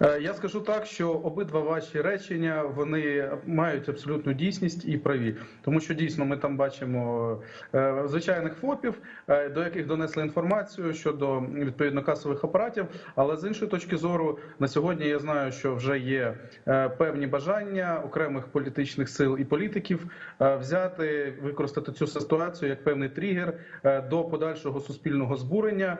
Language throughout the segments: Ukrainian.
Е, Я скажу так, що обидва ваші речення вони мають абсолютну дійсність і праві, тому що дійсно ми там бачимо е, звичайних ФОПів, е, до яких донесли інформацію щодо відповідно касових апаратів. Але з іншої точки зору, на сьогодні я знаю, що вже є певні бажання окремих політичних сил і політиків взяти використати цю ситуацію як певний тригер до подальшого суспільного збурення.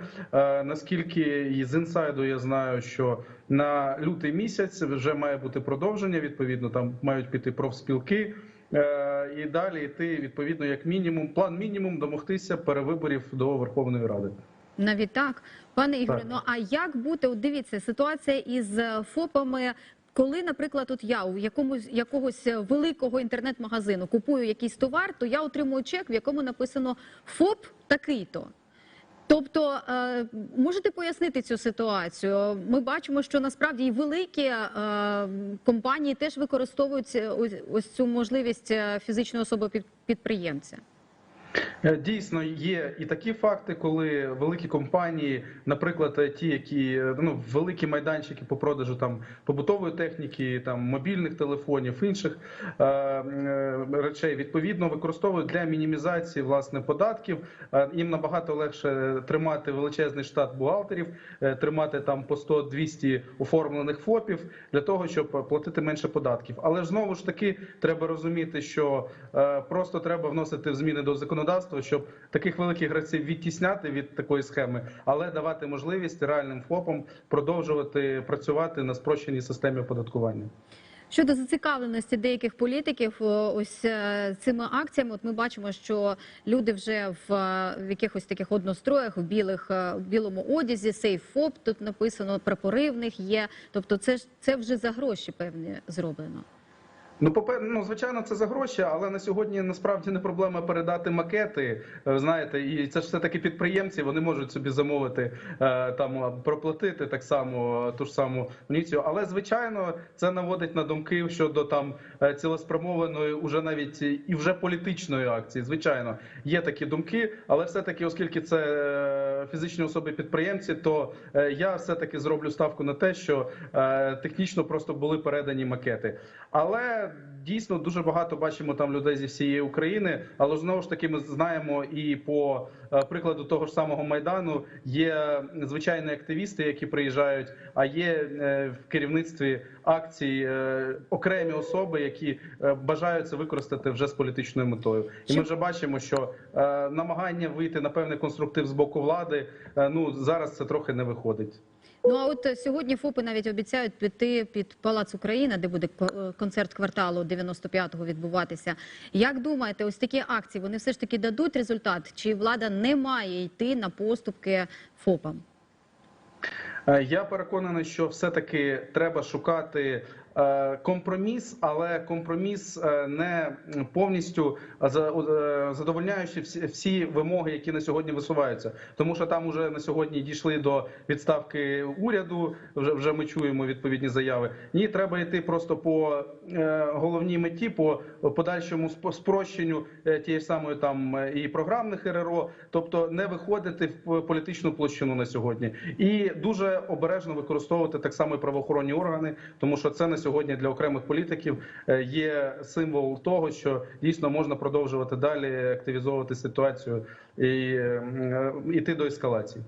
Наскільки з інсайду я знаю, що на лютий місяць вже має бути продовження. Відповідно, там мають піти профспілки. е, І далі йти відповідно як мінімум, план мінімум домогтися перевиборів до Верховної Ради. Навіть так, пане Ігоре, ну а як бути? От дивіться, ситуація із ФОПами. Коли, наприклад, от я у якомусь якогось великого інтернет-магазину купую якийсь товар, то я отримую чек, в якому написано ФОП такий-то. Тобто, е, можете пояснити цю ситуацію? Ми бачимо, що насправді і великі е, компанії теж використовують ось, цю можливість е, фізичної особи під- підприємця. Е, Дійсно, є і такі факти, коли великі компанії, наприклад, е, ті, які е, ну великі майданчики по продажу там побутової техніки, там мобільних телефонів, інших е, речей, відповідно використовують для мінімізації власне податків. Їм набагато легше тримати величезний штат бухгалтерів, тримати там по 100-200 оформлених ФОПів для того, щоб платити менше податків. Але ж знову ж таки треба розуміти, що е, просто треба вносити зміни до законодавства, щоб таких великих гравців відтісняти від такої схеми, але давати можливість реальним ФОПам продовжувати працювати на спрощеній системі оподаткування. Щодо зацікавленості деяких політиків, ось е, цими акціями, от ми бачимо, що люди вже в, е, в якихось таких одностроях, в білих е, в білому одязі, сейф ФОП, тут написано прапори в них є. Тобто, це ж це вже за гроші певні зроблено. Ну, попе- ну, звичайно, це за гроші, але на сьогодні насправді не проблема передати макети. е, Знаєте, і це ж все таки підприємці. Вони можуть собі замовити е, там е, проплатити так само ту ж саму муніцію. Але звичайно, це наводить на думки щодо там цілеспрямованої, уже навіть і вже політичної акції. Звичайно, є такі думки, але все таки, оскільки це фізичні особи підприємці, то я все таки зроблю ставку на те, що технічно просто були передані макети. Але дійсно дуже багато бачимо там людей зі всієї України. Але знову ж таки, ми знаємо і по е, прикладу того ж самого майдану є звичайні активісти, які приїжджають, а є е, в керівництві акцій е, окремі особи, які бажають це використати вже з політичною метою. І ми вже бачимо, що намагання вийти на певний конструктив з боку влади, ну зараз це трохи не виходить. Ну а от сьогодні ФОПи навіть обіцяють піти під Палац Україна, де буде ко- концерт кварталу 95-го відбуватися. Як думаєте, ось такі акції вони все ж таки дадуть результат? Чи влада не має йти на поступки ФОПам? Е, Я переконаний, що все-таки треба шукати компроміс, але компроміс е, не повністю е, задовольняючи всі, вимоги, які на сьогодні висуваються. Тому що там уже на сьогодні дійшли до відставки уряду. Вже вже ми чуємо відповідні заяви. Ні, треба йти просто по е, головній меті, по подальшому спрощенню е, тієї самої там е, і програмних РРО, тобто не виходити в політичну площину на сьогодні, і дуже обережно використовувати так само і правоохоронні органи, тому що це на сьогодні для окремих політиків е, є символ того, що дійсно можна продовжувати далі активізовувати ситуацію і йти е, до ескалації.